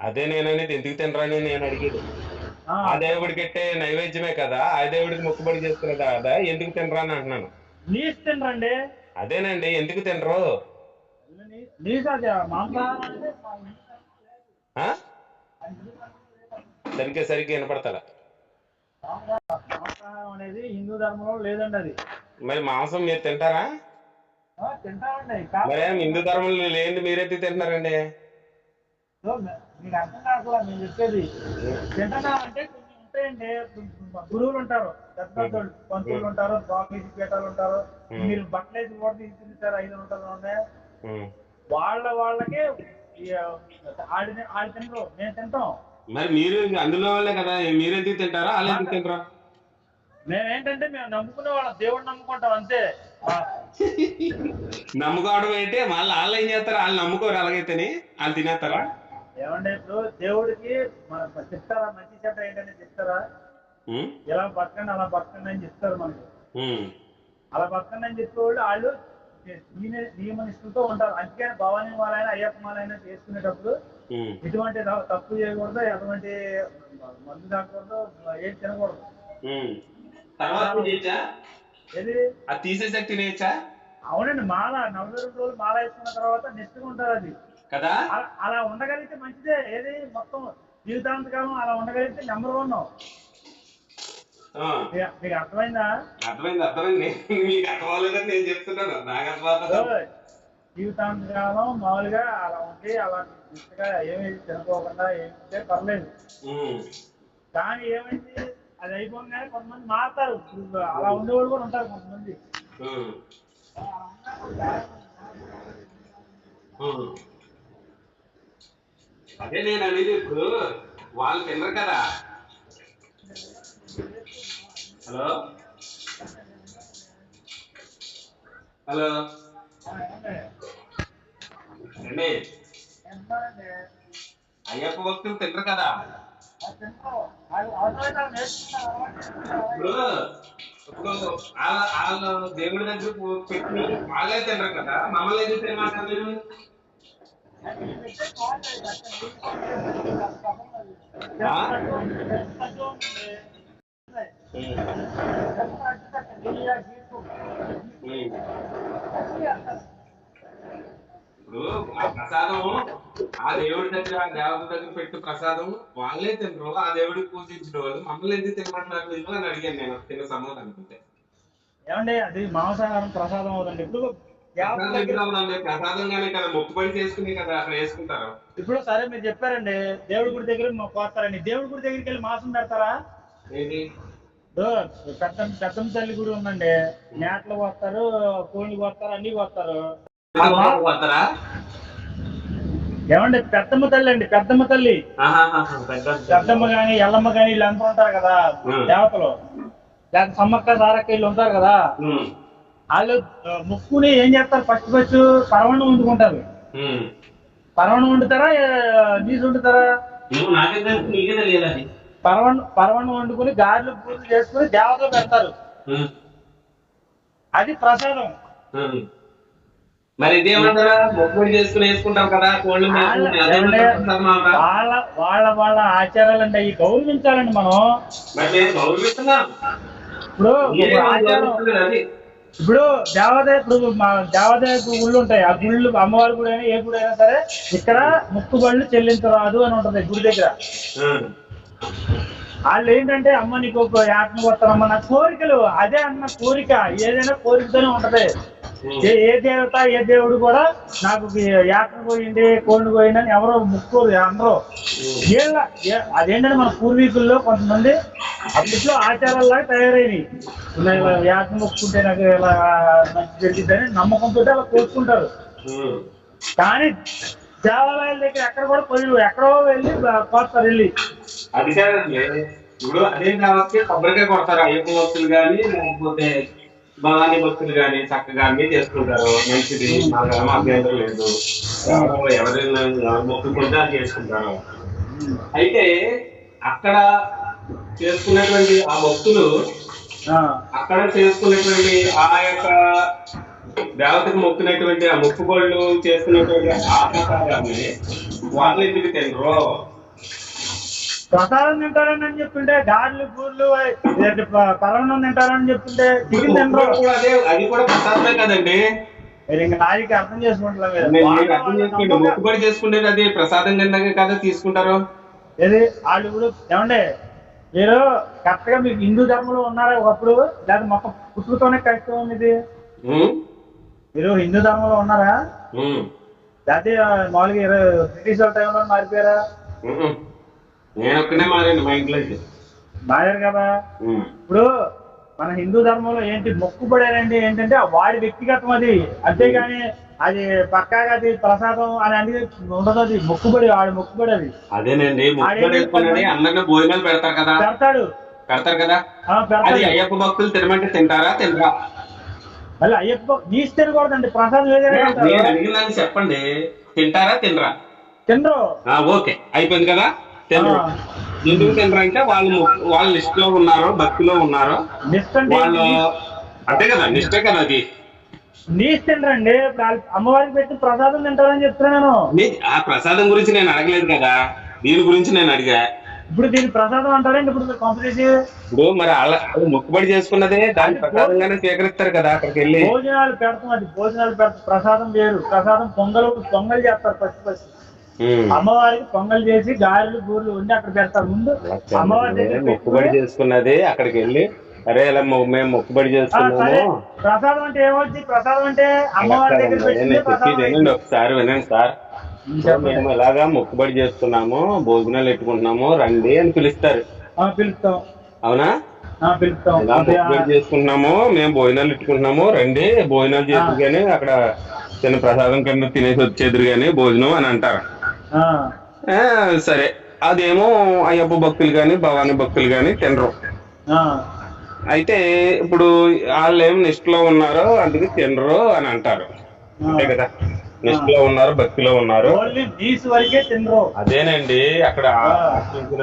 అదే నేను అనేది ఎందుకు తినరని నేను అడిగేది. ఆ, దేవుడికి పెట్టే నైవేద్యమే కదా ఆ దేవుడికి మొక్కుబడి చేస్తున్నది కదా ఎందుకు తినరా అని అంటున్నాను. నీసు తినరండి. అదేనండి ఎందుకు తినరు? సరిగ్గా సరిగ్గా వినపడతారా మాంసాహారం అనేది హిందూ ధర్మంలో లేదండి అది. మరి మాంసం మీరు తింటారా? మరేం హిందూ ధర్మంలో లేని మీరెత్తి తింటున్నారండి? మీకు అర్థం కాకుండా మేము చెప్పేది తింటున్నామంటే కొన్ని ఉంటాయండి. గురువులు ఉంటారు పెద్ద పెద్దోళ్ళు పంతులు ఉంటారు స్వామీజీ పీఠాలు ఉంటారు. మీరు బట్టలు వేసి కూడా తీసుకుంటారు ఐదు వందలు ఉన్నాయి. ఉం. వాళ్ళ వాళ్ళకే ఆడి ఆడి తినరు. మేము తింటాం. మరి మీరు అందులో వాళ్ళే కదా మీరెందుకు తింటారా? వాళ్ళు ఎందుకు తింటారా? మేమేంటంటే మేము నమ్ముకునే వాళ్ళం. దేవుడు నమ్ముకుంటాం అంతే. నమ్ముకోవడం ఏంటి? వాళ్ళు వాళ్ళు ఏం చేస్తారు? వాళ్ళు నమ్ముకోరు అలాగైతేని వాళ్ళు తినేస్తారా? ఏమంటే ఇప్పుడు దేవుడికి మన చెప్తారా? మంచి చెడ్డ ఏంటని చెప్తారా? ఇలా బతకండి అలా బతకండి అని చెప్తారు మనకి. అలా బతకండి అని చెప్పేవాళ్ళు వాళ్ళు నియమ- నిష్ఠలతో ఉంటారు. అందుకని భవానీ మాలైనా అయ్యప్ప మాలైనా చేసుకునేటప్పుడు. ఎటువంటి తప్పు చేయకూడదు ఎటువంటి మందు తాగకూడదు ఏం తినకూడదు. అది తీసేసాక తినేయచ్చా అవునండి మాల. నలభై రెండు రోజులు మాల వేసుకున్న తర్వాత నిష్ఠగా ఉంటారు అది. కదా? అలా- ఉండగలిగితే మంచిదే. ఏది? మొత్తం జీవితాంతకాలం అలా ఉండగలిగితే నెంబర్ వన్. మీకు అర్థమైందా? అర్థమైంది అర్థమైంది. మీకు అర్థం అవ్వలేదని నేను చెప్తున్నాను. నాకు అర్థమవుతుంది ఓయ్, జీవితాంతకాలం మామూలుగా అలా ఉండి అలా ఏమి తినకోకుండా ఏమి పర్లేదు. కానీ ఏమైంది? అది అయిపోగానే కొంతమంది మారుతారు. అలా ఉండేవాళ్ళు కూడా ఉంటారు కొంతమంది. అదే నేను అనేది ఇప్పుడు వాళ్ళు తినరు కదా. హలో? హలో? అండి అయ్యప్ప భక్తులు తినరు కదా. ఇప్పుడు ఇప్పుడు వాళ్ళ వాళ్ళ దేవుడి దగ్గర పెట్టి వాళ్ళే తినరు కదా మమ్మల్ని ఎందుకు తినమంటారు మీరు? ఇప్పుడు ఆ ప్రసాదం ఆ దేవుడి దగ్గర ఆ దేవత దగ్గర పెట్టిన ప్రసాదం వాళ్ళే తినరు. ఆ దేవుడికి పూజించిన వాళ్ళు మమ్మల్ని ఎందుకు తినమంటున్నారు మీరు అని అడిగాను నేను. తిన్న సమాధానం అనుకుంటే. ఏమండి అది మాంసాహారం ప్రసాదం అవుతుంది ఇప్పుడు ప్రసాదంగానే కదా. మొక్కుబడి చేసుకుని కదా అక్కడ వేసుకుంటారు. ఇప్పుడు సరే మీరు చెప్పారండి. దేవుడి గుడి దగ్గర కోస్తారండి దేవుడి గుడి దగ్గరికి వెళ్ళి మాంసం పెడతారా? ఏంటి? పెద్ద పెద్దమ్మ తల్లి గుడి ఉందండి. మేటలు కోస్తారు కోళ్ళు కోస్తారు అన్ని కోస్తారు ఏమండి పెద్దమ్మ తల్లి అండి పెద్దమ్మ తల్లి. పెద్దమ్మ గాని ఎల్లమ్మ గాని వీళ్ళంతా ఉంటారు కదా. దేవతలు. లేకపోతే సమ్మక్క సారక్క వీళ్ళు ఉంటారు కదా. వాళ్ళు ముక్కుని ఏం చేస్తారు? ఫస్ట్ ఫస్ట్ పరవణం వండుకుంటారు. పరవణం వండుతారా? నీసు వండుతారా? పరవణం పరవణం వండుకుని గారెలు పూజలు చేసుకుని దేవతలు పెడతారు. అది ప్రసాదం. మరి ఇదేమంటారా? మొక్కుబడి చేసుకుని వేసుకుంటాం కదా కోళ్ళు? వాళ్ళ వాళ్ళ వాళ్ళ ఆచారాలు అంటే ఈ గౌరవించాలండి మనం. గౌరవిస్తున్నాం? ఇప్పుడు దేవాదాయ ఇప్పుడు మా దేవాదాయ గుళ్ళు ఉంటాయి. ఆ గుళ్ళు అమ్మవారి గుడి అయినా ఏ గుడి అయినా సరే ఇక్కడ ముక్కుబళ్ళు చెల్లించరాదు అని ఉంటది గుడి దగ్గర. వాళ్ళు ఏంటంటే అమ్మ నీకు ఒక యాత్న వస్తానమ్మ నా కోరికలు. అదే అన్న కోరిక. ఏదైనా కోరికతోనే ఉంటది. ఏ ఏ దేవత ఏ దేవుడు కూడా నాకు యాత్ర పోయింది కోడిని పోయిందని ఎవరో ముక్కోరు అందరూ. వీళ్ళ అదేంటంటే మన పూర్వీకుల్లో కొంతమంది అప్పట్లో ఆచారాల్లాగా తయారైనవి. యాత్ర మొక్కుంటే నాకు ఇలా మంచి జరిగిద్దని నమ్మకంతో అలా కోరుకుంటారు. కానీ దేవాలయాల దగ్గర ఎక్కడ కూడా పోయి ఎక్కడో వెళ్ళి కోస్తారు వెళ్ళి. అది కాదండి. ఇప్పుడు అదే కాబట్టి కొబ్బరికాయ కొడతారు అయ్యప్ప భక్తులు కానీ లేకపోతే భవానీ భక్తులు కానీ చక్కగా అన్ని చేసుకుంటారు మంచిది నాకు అభ్యంతరం లేదు. ఎవరు ఎవరైనా ఎవరు మొక్కుకుంటే అది చేసుకుంటారు. అయితే అక్కడ చేసుకున్నటువంటి ఆ భక్తులు అక్కడ చేసుకునేటువంటి ఆ యొక్క దేవతకు మొక్కినటువంటి ఆ మొక్కుబడులు చేసుకున్నటువంటి ఆ ప్రసాదాన్ని వాళ్ళు ఎందుకు తినరు? ప్రసాదం తింటారని అని చెప్తుంటే గారెలు పూర్లు పరవణం తింటారని చెప్తుంటే చికెన్ కూడా అదే కూడా ప్రసాదమే కదండి. మీరు ఇంకా నాదికి అర్థం నమ్మకం- మొక్కుబడి చేసుకునేది అది ప్రసాదం కిందకే కదా తీసుకుంటారు. ఏది? వాళ్ళు ఇప్పుడు ఏమండి? మీరు కరెక్ట్గా మీకు హిందూ ధర్మంలో ఉన్నారా ఒకప్పుడు? లేదా మొక్క పుట్టుకతోనే క్రైస్తవం ఇది? మీరు హిందూ ధర్మంలో ఉన్నారా? లేకపోతే మామూలుగా బ్రిటిష్ వాళ్ళ టైంలో మారిపోయారా. నేను ఒక్కనే మారండి మా ఇంట్లో అయితే. మారారు కదా. ఇప్పుడు మన హిందూ ధర్మంలో ఏంటి మొక్కుబడి అనేది ఏంటంటే వాడి వ్యక్తిగతం అది. అంతేగాని అది పక్కాగా అది ప్రసాదం అని అనేది ఉండదు అది. మొక్కుబడి వాడి మొక్కుబడి అది. అదేనండి మొక్కుబడి అందరినీ భోజనాలు పెడతారు కదా. పెడతాడు. పెడతారు కదా? అది అయ్యప్ప భక్తులు తినమంటే తింటారా? తినరా? మళ్ళీ అయ్యప్ప నీసు తినకూడదండి. ప్రసాదం నేను తింటారు. అడిగినాను చెప్పండి. తింటారా? తినరా? తినరు. ఆ, ఓకే. అయిపోయింది కదా? ఆ. ఎందుకు అంటే వాళ్ళు వాళ్ళ లిస్ట్లో ఉన్నారో భక్తిలో ఉన్నారో వాళ్ళు అంతే కదా నిష్టే కదా అది. నీసు తినరండి అమ్మవారికి పెట్టి ప్రసాదం తింటారని చెప్తున్నాను ఆ ప్రసాదం గురించి నేను అడగలేదు కదా. దీని గురించి నేను అడిగా. ఇప్పుడు దీన్ని ప్రసాదం అంటారండి ఇప్పుడు మీరు ఇప్పుడు మరి అలా మొక్కుబడి చేసుకున్నదే దాన్ని ప్రసాదంగానే స్వీకరిస్తారు కదా అక్కడికి వెళ్ళి. భోజనాలు పెడతాం అది. భోజనాలు పెడతాం. ప్రసాదం వేరు. ప్రసాదం పొంగలు పొంగల్ చేస్తారు ఫస్ట్ ఫస్ట్. అమ్మవారికి పొంగల్ చేసి గారెలు బూరెలు ఉండి అక్కడ పెడతారు. ముందు అమ్మవారి దగ్గర మొక్కుబడి చేసుకున్నది అక్కడికి వెళ్ళి అరే ఇలా మేము మొక్కుబడి చేసుకున్నాము. ప్రసాదం అంటే ఏమవుతుంది ప్రసాదం అంటే అమ్మవారి దగ్గర వినండి ఒకసారి వినండి సార్. మేము ఇలాగా మొక్కుబడి చేస్తున్నాము భోజనాలు పెట్టుకుంటున్నాము రండి అని పిలుస్తారు. పిలుస్తాం. అవునా? పిలుస్తాం. చేసుకుంటున్నాము మేము భోజనాలు పెట్టుకుంటున్నాము రండి భోజనాలు చేసి కానీ అక్కడ చిన్న ప్రసాదం కింద తినేసి వచ్చేద్దరు కానీ భోజనం అని అంటారు. సరే. అదేమో అయ్యప్ప భక్తులు కానీ భవానీ భక్తులు కానీ తినరు. అయితే ఇప్పుడు వాళ్ళు ఏం నిష్ఠలో ఉన్నారో అందుకే తినరు అని అంటారు. అంతే కదా? నిష్ఠలో ఉన్నారు భక్తిలో ఉన్నారు. అదేనండి. అక్కడ ఆశించిన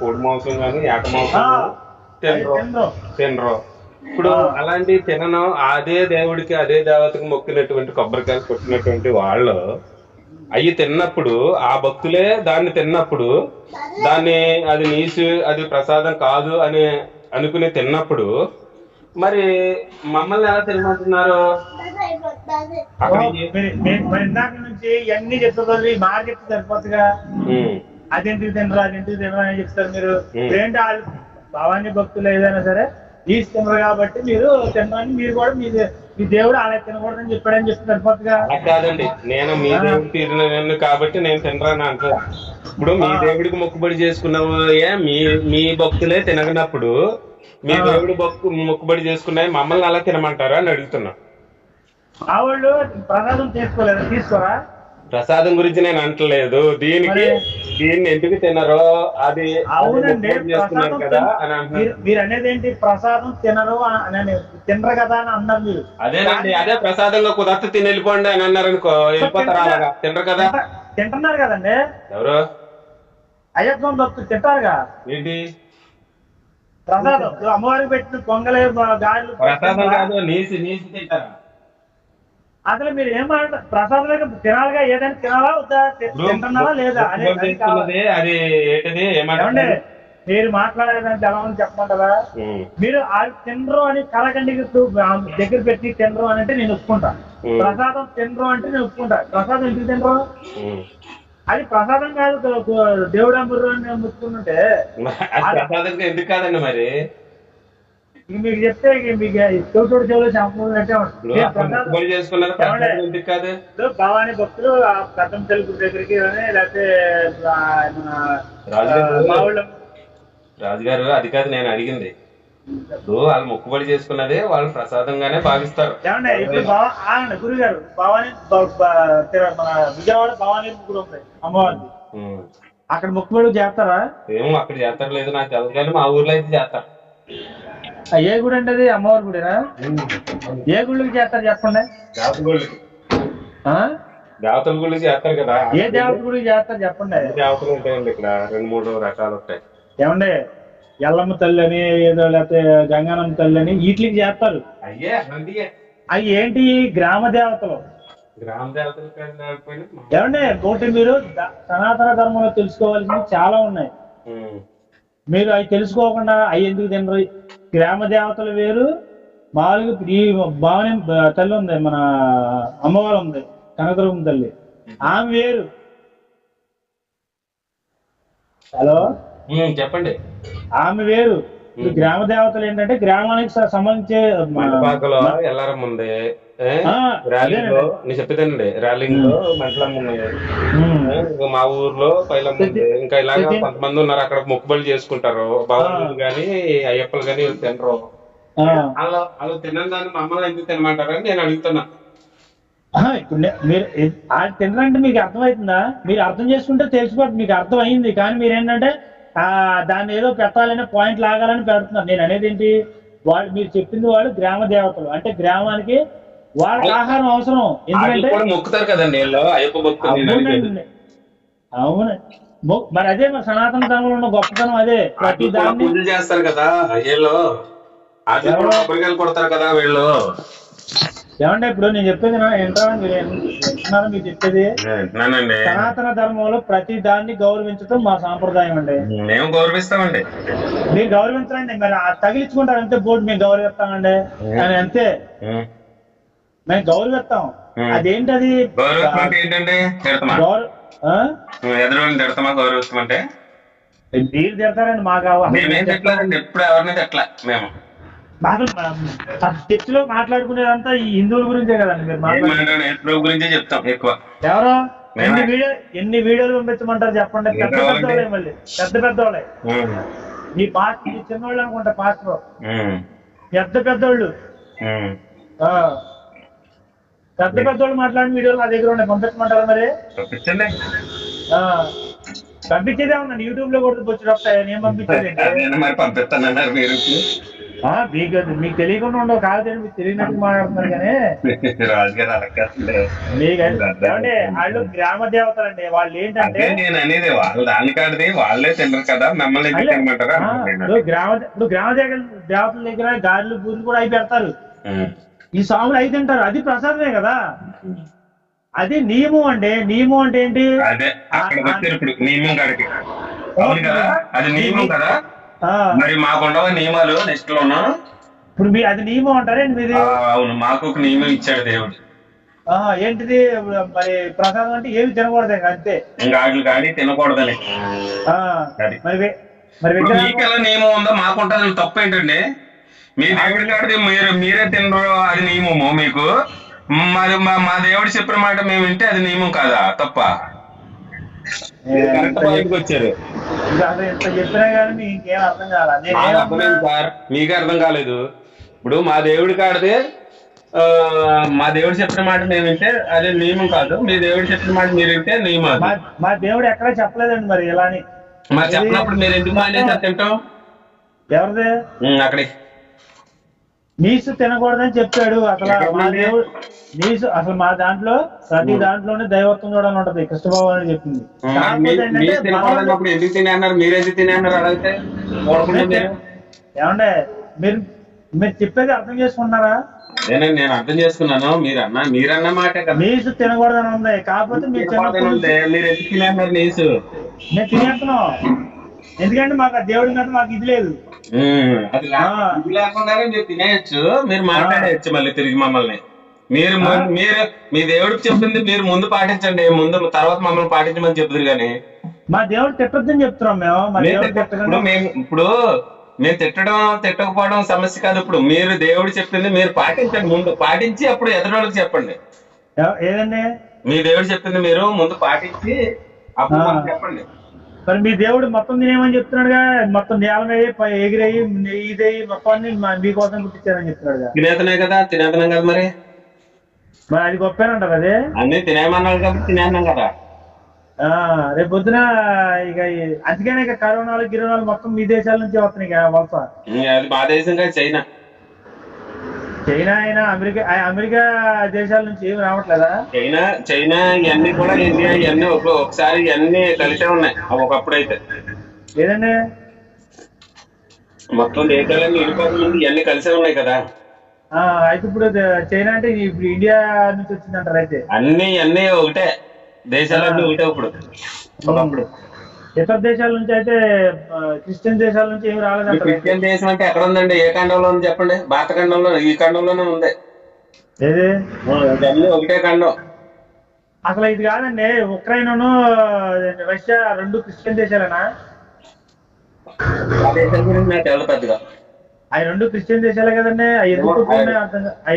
కోడి మాంసం కానీ ఏట మాంసం గాని తినరు. తినరు. ఇప్పుడు అలాంటి తినను. అదే దేవుడికి అదే దేవతకి మొక్కినటువంటి కొబ్బరికాయలు కొట్టినటువంటి వాళ్ళు అవి తిన్నప్పుడు ఆ భక్తులే దాన్ని తిన్నప్పుడు దాన్ని అది నీసు అది ప్రసాదం కాదు అని అనుకుని తిన్నప్పుడు మరి మమ్మల్ని ఎలా మీరు- మీరు- మరి ఇందాక నుంచి ఇవన్నీ చెప్తారు ఈ మాట చెప్తే సరిపోతుందిగా? అదేంటికి తినరు అదేంటికి తినరు అని చెప్తారు మీరు. ఏంటి వాళ్ళు భవానీ భక్తులు ఏదైనా సరే నీసు తినరు కాబట్టి మీరు తినరని మీరు కూడా మీ దే- మీ దేవుడు అలా తినకూడదని చెప్పాడని చెప్తే సరిపోతుందిగా కాదండి. నేను మీ దేవుడు తీరిన కాబట్టి నేను తినరాని అంటాను ఇప్పుడు మీ దేవుడికి మొక్కుబడి చేసుకున్నావు ఏ మీ మీ భక్తులే తినగనప్పుడు మీ దేవుడు భక్తు మొక్కుబడి చేసుకున్నాయి మమ్మల్ని అలా తినమంటారా అని అడుగుతున్నా. ఆ వాళ్ళు ప్రసాదం తీసుకోలేదా? తీసుకోరా? ప్రసాదం గురించి నేను అంటలేదు. దీనికి? దీన్ని ఎందుకు తినరో అది అవునండి ప్రసాదం కదా అని అంటున్నారు. మీరు- అనేది ఏంటి ప్రసాదం తినరు అని తినరు కదా అని అన్నారు మీరు. అదేనండి అదే ప్రసాదంగా కుదరత తిని వెళ్ళిపోండి అని అన్నారు అనుకో వెళ్ళిపోతారా అలాగా? తినరు కదా? తింట- తింటున్నారు కదండి. ఎవరు? అయ్యప్ప భక్తులు తింటారుగా. ఏంటి? ప్రసాదం. అమ్మవారికి పెట్టిన పొంగలే గారెలు ప్రసాదం కాదు నీసి నీసి తింటారా. అసలు మీరు ఏం ప్రసాదం లేక తినాలిగా ఏదైనా తినాలా వద్దా? తింటున్నారా లేదా? అది ఏంటిది మీరు మాట్లాడేదానికి ఎలా ఉంది చెప్పమంటారా? మీరు తినరు అని కలకండి దగ్గర పెట్టి తినరు అని అంటే నేను ఒప్పుకుంటా. ప్రసాదం తినరు అంటే నేను ఒప్పుకుంటా. ప్రసాదం ఎందుకు తినరు. అది ప్రసాదం కాదు దేవుడు అమ్మరు అని ప్రసాదంగా ఎందుకు కాదండి మరి? మీకు చెప్తే మీకు చెవిటోడు చెవులు ఎందుకు కాదు. భవానీ భక్తులు పెద్దం తెలుగు దగ్గరికి లేకపోతే రాజుగారు అది కాదు నేను అడిగింది. ఇప్పుడు వాళ్ళు మొక్కుబడి చేసుకున్నదే వాళ్ళు ప్రసాదంగానే భావిస్తారు. గురుగారు భవానీ మన విజయవాడ భవానీ గుడి ఉంది అమ్మవారిది. అక్కడ మొక్కుబడి చేస్తారా? ఏమో అక్కడ చేస్తారు లేదు నాకు తెలుసు కానీ మా ఊర్లో అయితే చేస్తారు. ఏ గుడి అంటే అది అమ్మవారి గుడినా? ఏ గుళ్ళకి చేస్తారు చెప్పండి. దేవతల గుళ్ళకి. ఆ? దేవతల గుళ్ళకి చేస్తారు కదా. ఏ దేవత గుడికి చేస్తారు చెప్పండి. దేవతలు ఉంటాయండి ఇక్కడ. రెండు మూడు రకాలు ఉంటాయి. ఏమండి? ఎల్లమ్మ తల్లి అని ఏదో లేకపోతే గంగానమ్మ తల్లి అని వీటికి చేస్తారు. అవి ఏంటి గ్రామ దేవతలు? ఏమంటే ఒకటి మీరు సనాతన ధర్మంలో తెలుసుకోవాల్సినవి చాలా ఉన్నాయి. మీరు అవి తెలుసుకోకుండా అవి ఎందుకు తినరు? గ్రామ దేవతలు వేరు మామూలుగా ఈ భావన తల్లి ఉంది మన అమ్మవారు ఉంది కనకదుర్గం తల్లి. ఆమె వేరు. హలో? చెప్పండి. ఆమె వేరు. గ్రామ దేవతలు ఏంటంటే గ్రామానికి సంబంధించే ఎల్లారం ఉంది. ర్యాలింగ్లో నేను చెప్పేదండి ర్యాలింగ్లో మంటలమ్మ? ఇంకా మా ఊర్లో పైలమ్మ ఉంది. ఇంకా ఇలాగా కొంతమంది ఉన్నారు అక్కడ మొక్కుబళ్ళు చేసుకుంటారు. భగవంతుడు గాని అయ్యప్పలు గాని తినరు. అలా అలా తినని దాన్ని మమ్మల్ని ఎందుకు తినమంటారని నేను అడుగుతున్నా. ఇప్పుడు మీరు తినరంటే మీకు అర్థమవుతుందా? మీరు అర్థం చేసుకుంటే తెలిసిపోతుంది మీకు అర్థం అయింది కానీ మీరు ఏంటంటే ఆ దాన్ని ఏదో పెట్టాలని పాయింట్ లాగాలని పెడుతున్నారు. నేను అనేది ఏంటి? వాళ్ళు మీరు చెప్పింది వాళ్ళు గ్రామ దేవతలు. అంటే గ్రామానికి వాళ్ళకి ఆహారం అవసరం. ఎందుకంటే మొక్కుతారు కదండి అయ్యప్ప భక్తులు అవును. మరి అదే మరి సనాతన ధర్మంలో ఉన్న గొప్పతనం అదే. ప్రతి దాన్ని చేస్తారు కదా వీళ్ళు కొబ్బరికాయలు కొడతారు కదా వీళ్ళు. ఏమంటే ఇప్పుడు నేను చెప్పేది నా ఏంటో మీరు చెప్పేది? సనాతన ధర్మంలో ప్రతి దాన్ని గౌరవించడం మా సాంప్రదాయం అండి. మేము గౌరవిస్తామండి. మీరు గౌరవించండి మరి తగిలించుకుంటారు అంతే బోర్డు మేము గౌరవిస్తామండి. అని అంతే. మేము గౌరవిస్తాం. అదేంటి అది గౌరవిస్తాం అంటే ఏంటండి తిడతామా? గౌరవ ఆ? ఎదురు తిడతామా గౌరవిస్తాం అంటే మీరు తిడతారండి మాకు అవ- మేమేం తిట్టలేదండి ఎప్పుడు ఎవరిని తిట్టలే మేము. మాకు చర్చిలో మాట్లాడుకునేదంతా ఈ హిందువుల గురించే కదండి మీరు మాట్లాడు గురించే చెప్తాం ఎక్కువ. ఎవరో. ఎన్ని వీడియో ఎన్ని వీడియోలు పంపించమంటారు చెప్పండి. పెద్ద? పెద్దోళ్ళే మళ్ళీ. పెద్ద పెద్దోళ్ళే ఉమ్. మీ పాస్ట్ మీ చిన్నోళ్ళు అనుకుంటా పాస్ట్. పెద్ద పెద్దోళ్ళు. పెద్ద పెద్దోళ్ళు మాట్లాడిన వీడియోలు నా దగ్గర ఉన్నాయి. పంపించమంటారా మరి? పంపించండి. ఆ. పంపించేదే ఉందండి. యూట్యూబ్లో కూడా వచ్చి వస్తాయి నేను పంపించేది మరి పంపిస్తానన్నారు మీరు. ఆ, మీకు మీకు తెలియకుండా ఉండవు. కాదు మీకు తెలియనట్టు మాట్లాడుతున్నారు కానీ. ఏమంటే వాళ్ళు గ్రామ దేవతలు అండి. వాళ్ళు ఏంటంటే నేను అనేది వాళ్ళ దాని కాడిది వాళ్ళే తినరు కదా. మమ్మల్ని తినమంటారా? ఇప్పుడు గ్రామ ఇప్పుడు గ్రామ దేవతల దగ్గర గారెలు బూరెలు కూడా అవి పెడతారు. ఈ స్వాములు అవి తింటారు. అది ప్రసాదమే కదా. అది నియమం అండి నియమం అంటే ఏంటి? అదే ఇప్పుడు నియమం కాడికి. అవును కదా? అది నియమం కదా? ఆ, మరి నియమాలు నెక్స్ట్ లోను? ఇప్పుడు మీ అది నియమం అంటారేంటి మీది? అవును మాకు ఒక నియమం ఇచ్చాడు దేవుడు. ఆ, ఏంటిది? మరి ప్రసాదం అంటే ఏమి తినకూడదు అంతే. ఇంకా వాటిని కాడి తినకూడదని. మరి మరి ఎలా నియమం ఉందో మాకు ఉంటుంది తప్పు ఏంటండి? మీ దేవుడి కాడిది మీరు మీరే తినరు అది నియమము మీకు. మరి మా మా దేవుడు చెప్పిన మాట మేము వింటే అది నియమం కాదా? తప్ప. వచ్చారు. మీకు అర్థం కాలేదు. ఇప్పుడు మా దేవుడి కాడితే ఆ, మా దేవుడు చెప్పిన మాట మేము వింటే అది నియమం కాదు. మీ దేవుడు చెప్పిన మాట మీరు వింటే నియమం. మా దేవుడు ఎక్కడా చెప్పలేదండి మరి ఇలా అని మరి చెప్పినప్పుడు మీరు ఎందుకు మానేసి తింటాం ఎవరిది? అక్కడి. నీసు తినకూడదని చెప్పాడు. అసలు మా? దేవుడు నీసు అసలు మా దాంట్లో ప్రతి దాంట్లోనే దైవత్వం చూడాలని ఉంటది. కృష్ణబాబు అని చెప్పింది. ఎందుకు అడిగితే ఏమండే మీరు మీరు చెప్పేది అర్థం చేసుకుంటున్నారా? నేనండి నేను అర్థం చేసుకున్నాను. మీరు అన్న మీరన్న మాటే నీసు తినకూడదని ఉంది. కాకపోతే మీరు. మీరు ఎందుకు నీసు? మేము తినేస్తున్నాం. ఎందుకంటే మాకు ఆ దేవుడి మీద మాకు ఇది లేదు. అది లేకుండానే మీరు తినేయచ్చు. మీరు మాట్లాడేయచ్చు మళ్ళీ తిరిగి మమ్మల్ని. మీరు ము- మీరు మీ దేవుడికి చెప్పింది మీరు ముందు పాటించండి. ముందు తర్వాత మమ్మల్ని పాటించమని చెప్తారు కానీ. మా దేవుడు తిట్టొద్దని చెప్తున్నాం మేము. మేము ఇప్పుడు మేము తిట్టడం తిట్టకపోవడం సమస్య కాదు. ఇప్పుడు మీరు దేవుడు చెప్పింది మీరు పాటించండి. ముందు పాటించి అప్పుడు ఎదురోళ్ళకి చెప్పండి. ఏదండి? మీ దేవుడు చెప్పింది మీరు ముందు పాటించి అప్పుడు చెప్పండి. మరి మీ దేవుడు మొత్తం తినేమని చెప్తున్నాడుగా మొత్తం నేల మీద ఎగిరేయి ఇదేయి మొత్తం అన్ని మా- మీకోసం పుట్టించారని చెప్తున్నాడుగా తినేతనే కదా తినేతనం కదా మరి? మరి అది గొప్పేనంటారు అదే? అన్ని తినేమన్నాడు కాబట్టి తినేస్తున్నాం కదా? ఆ, రేపు పొద్దున ఇక అందుకనే ఇక కరోనాలు గిరోనాలు మొత్తం మీ దేశాల నుంచి వస్తున్నాయి ఇక వలస. అది మా దేశం చైనా. చైనా అయినా అమెరికా అమెరికా దేశాల నుంచి ఏమి రావట్లేదా? చైనా చైనా ఇవన్నీ కూడా ఇండియా ఇవన్నీ ఒక ఒకసారి ఇవన్నీ కలిసే ఉన్నాయి ఒకప్పుడు అయితే ఏదండి? మొత్తం దేశాలన్నీ ఇవన్నీ కలిసే ఉన్నాయి కదా. ఆ, అయితే ఇప్పుడు చైనా అంటే ఇప్పుడు ఇండియా నుంచి వచ్చిందంటారు అయితే? అన్ని అన్ని ఒకటే. దేశాలన్నీ ఒకటే ఇప్పుడు. ఒకప్పుడు. ఇతర దేశాల నుంచి అయితే క్రిస్టియన్ దేశాల నుంచి ఏమి అయితే. క్రిస్టియన్ దేశం అంటే ఎక్కడ ఉందండి ఏ ఖండంలో ఉంది చెప్పండి? భారత ఖండంలో ఈ ఖండంలోనే ఉంది. ఏది? ఒకటే ఖండం. అసలు ఇది కాదండి ఉక్రెయిన్ను రష్యా రెండు క్రిస్టియన్ దేశాలేనా? అవి రెండు క్రిస్టియన్ దేశాలే కదండి అవి ఎందుకు అవి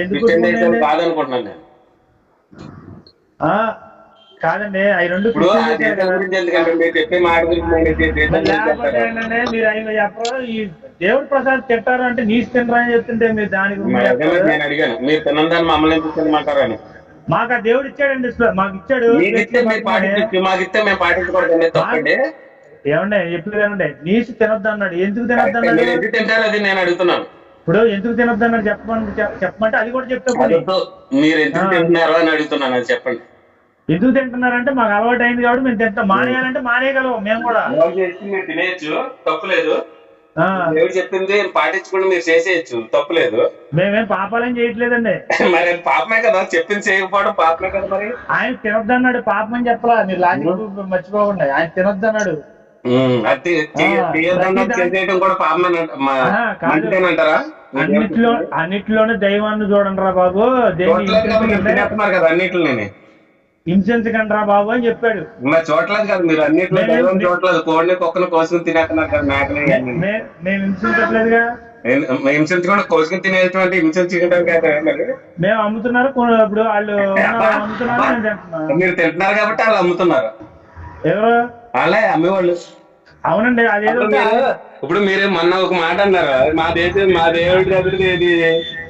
ఎందుకు? కాదనుకుంటున్నాను కాదండి అవి రెండు ఇప్పుడు ఆ క్రిస్టియన్ దేశాలే దేశం కదా. గురించి ఎందుకంటే మీరు చెప్పే మాట గురించి నేను ఈ దేశం గురించి లేకపోతే చెప్తాను. ఏంటంటే మీరు ఆయన చెప్పరు ఈ దేవుడు ప్రసాద్ తింటారు అంటే నీసు తినరా అని చెప్తుంటే మీరు అదే మరి నేను అడిగాను మీరు తినందని మమ్మల్ని ఎందుకు తినమంటారని. మాకు ఆ దేవుడు ఇచ్చాడండి ఇస్లా- మాకు ఇచ్చాడు. ఇస్తే పాటించచ్చు మాకు ఇస్తే మేము తప్పండి. ఏమండి ఎప్పుడు తినండి? నీసు తినొద్దు అన్నాడు. ఎందుకు తినొద్దు మీరు అన్నాడు? ఎందుకు తింటారు అది నేను అడుగుతున్నాను. ఇప్పుడు ఎందుకు తినొద్దు అన్నాడు? చెప్పమని చెప్- చెప్పమంటే అది కూడా చెప్తే పోనీ. మీరు ఎందుకు ఆ. తింటున్నారు అని అడుగుతున్నాను అది చెప్పండి. ఎందుకు తింటున్నారంటే మాకు అలవాటు అయింది కాబట్టి మేము తింటాం. మానేయాలంటే మానేయగలం మేము కూడా. మీరు తినేయచ్చు తప్పులేదు. ఆ, ఎవరు చెప్పింది పాటించకుండా మీరు చేసేయచ్చు తప్పులేదు. మేమేం పాపాలేం చేయట్లేదండి. మరి పాపమే కదా చెప్పింది చేయకపోవడం పాపమే కదా మరి. ఆయన తినొద్దు అన్నాడు పాపం అని చెప్పలా మీరు లాజిక్ మర్చిపోకుండా ఆయన తినొద్దు అన్నాడు ఉమ్, అది తీయ- ఆ, తీయొద్దన్నా ప్రతి చేసేయటం కూడా పాపమే ఆ, కాదు. మంచిదేనంటారా అన్నిట్లో అన్నిట్లోనే దైవాన్ని చూడండి రా బాబు. దేన్ని హింసించకండి రా బాబు అని చెప్పాడు. మరి చూడలేదు కదా మీరు అన్నిట్లో మేము- దైవం చూడలేదు కోడిని కుక్కను కోసుకుని తినేస్తున్నారు కదా ఇవన్నీ. మేము హింసించట్లేదుగా ఏం- హింసించకుండా కోసుకుని తినేటువంటి హింసించడం కదా మరి మేము అమ్ముతున్నారు కొను- ఇప్పుడు వాళ్ళు ఉన్నారు, అమ్ముతున్నారు మీరు తింటున్నారు కాబట్టి వాళ్ళు అమ్ముతున్నారు. ఎవరు? వాళ్ళే అమ్మేవాళ్ళు. అవునండి అదేదో మీరు ఇప్పుడు మీరు మొన్న ఒక మాట అన్నారు? మా దేశం మా దేవుడి దగ్గర ఇది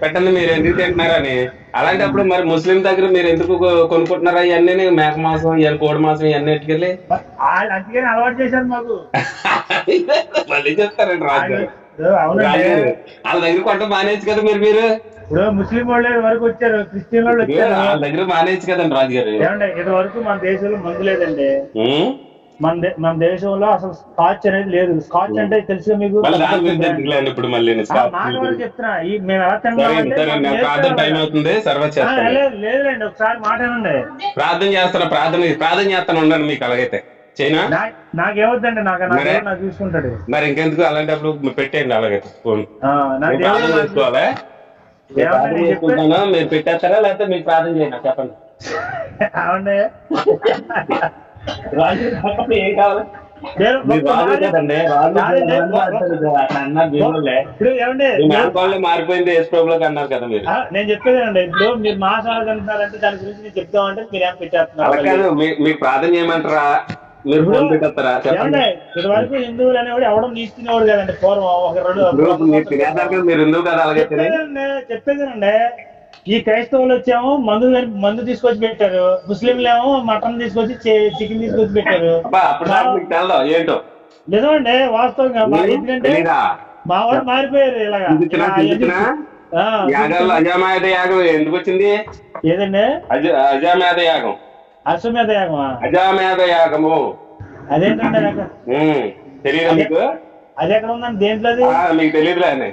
పెట్టండి మీరు ఎందుకు తింటున్నారని. అలాంటప్పుడు మరి ముస్లిం దగ్గర మీరు ఎందుకు కొనుక్కుంటున్నారా? ఇవన్నీ మేక మాంసం ఇవన్నీ కోడి మాంసం ఇవన్నీ ఎట్టుకెళ్ళి? వాళ్ళు అందుకని అలవాటు చేశారు మాకు. మళ్ళీ చెప్తారండి రాజు వాళ్ళ దగ్గర కొంట మానేయచ్చు కదా మీరు మీరు? ఇప్పుడు ముస్లిం వాళ్ళు వరకు వచ్చారు క్రిస్టియన్ వాళ్ళు వచ్చారు. వాళ్ళ దగ్గర మానేయచ్చు కదండి రాజు గారు. ఇది వరకు మన దేశంలో మందు లేదండి? మన మన దేశంలో అసలు స్కాచ్ అనేది లేదు. స్కాచ్ అంటే తెలుసుగా మీకు? ఇప్పుడు మళ్ళీ చెప్తున్నా. మేము ఎలా సరే తిన్నామంటే సరే మాకు నేను ప్రార్థన నేర్చుకోవాలి. టైం అవుతుంది. సర్వ ఆ, చేస్తాను. లేదు లేదులేండి ఒకసారి మాట ప్రార్థన చేస్తాను ప్రార్థన ప్రార్థన చేస్తాను ఉండండి మీకు అలాగైతే. చైనా నాకేమొద్దండి నాకు నాకు చూసుకుంటాడు. మరి ఇంకెందుకు అలాంటప్పుడు పెట్టేయండి అలాగైతే ఫోన్. చేసుకోవాలా? మీరు పెట్టేస్తారా? లేకపోతే మీకు ప్రార్థన చేయండి చెప్పండి. అవునండి రాజు ఏం కావాలి? మారిపోయింది అన్నారు కదా మీరు? నేను చెప్పేది అండి ఇప్పుడు మీరు మాసాలు అంటున్నారంటే దాని గురించి నేను చెప్తామంటే మీరు ఏం పెట్టేస్తున్నారు మీకు ఇది వరకు హిందువులు అనేవాడు ఎవడం కదండి పూర్వం ఒక రెండు మీరు ఎందుకు కదా అలాగే చెప్పేదేనండి. ఈ క్రైస్తవులు వచ్చేమో మందు మందు తీసుకొచ్చి పెట్టారు. ముస్లింలు ఏమో మటన్ తీసుకొచ్చి చికెన్ తీసుకొచ్చి పెట్టారు. ఏంటో? నిజమండి వాస్తవంగా ఎందుకంటే? మా వాడు మారిపోయారు ఇలాగా. యాగాల్లో అజామేధ యాగం ఎందుకు వచ్చింది? ఏదండి? అజ అజామేధ యాగం. అశ్వమేధ యాగమా? అజామేధ యాగము. అదేంటండి తెలీదా మీకు? అది ఎక్కడ ఉందండి? దేంట్లో మీకు తెలియదులే